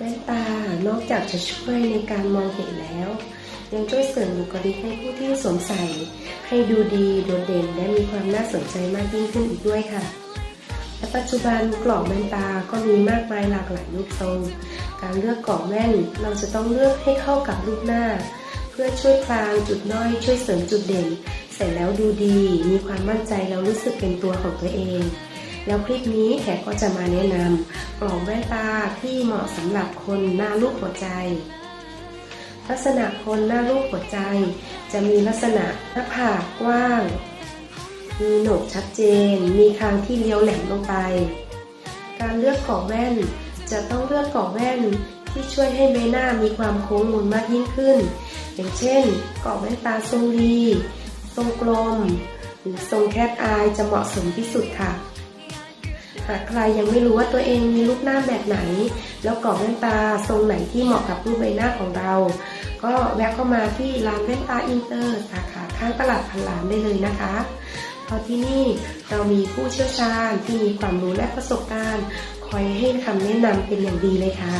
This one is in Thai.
แว่นตานอกจากจะช่วยในการมองเห็นแล้ว ยังช่วยเสริมบุคลิกให้ผู้ที่สวมใส่ ให้ดูดีโดดเด่นและมีความน่าสนใจมากยิ่งขึ้นอีกด้วยค่ะ และปัจจุบันกรอบแว่นตาก็มีมากมายหลากหลายรูปทรง การเลือกกรอบแว่นเราจะต้องเลือกให้เข้ากับรูปหน้า เพื่อช่วยพรางจุดน้อย ช่วยเสริมจุดเด่น ใส่แล้วดูดี มีความมั่นใจแล้วรู้สึกเป็นตัวของตัวเอง แล้วคลิปนี้แขกก็จะมาแนะนำกรอบแว่นตาที่เหมาะสำหรับคนหน้ารูปหัวใจ ลักษณะคนหน้ารูปหัวใจ จะมีลักษณะหน้าผากกว้าง มีโหนกชัดเจน มีคางที่เลี้ยวแหลมลงไป การเลือกกรอบแว่นจะต้องเลือกกรอบแว่นที่ช่วยให้ใบหน้ามีความโค้งมนมากยิ่งขึ้น อย่างเช่นกรอบแว่นตาทรงรี ทรงกลม หรือทรงแคทอายจะเหมาะสมที่สุดค่ะ หากใครยังไม่รู้ว่าตัวเองมีรูปหน้าแบบไหน แล้วกรอบแว่นตาทรงไหนที่เหมาะกับรูปใบหน้าของเรา ก็แวะเข้ามาที่ร้านแว่นตาอินเตอร์สาขาข้างตลาดพันลานได้เลยนะคะเพราะที่นี่เรามีผู้เชี่ยวชาญที่มีความรู้และประสบการณ์ คอยให้คำแนะนำเป็นอย่างดีเลยค่ะ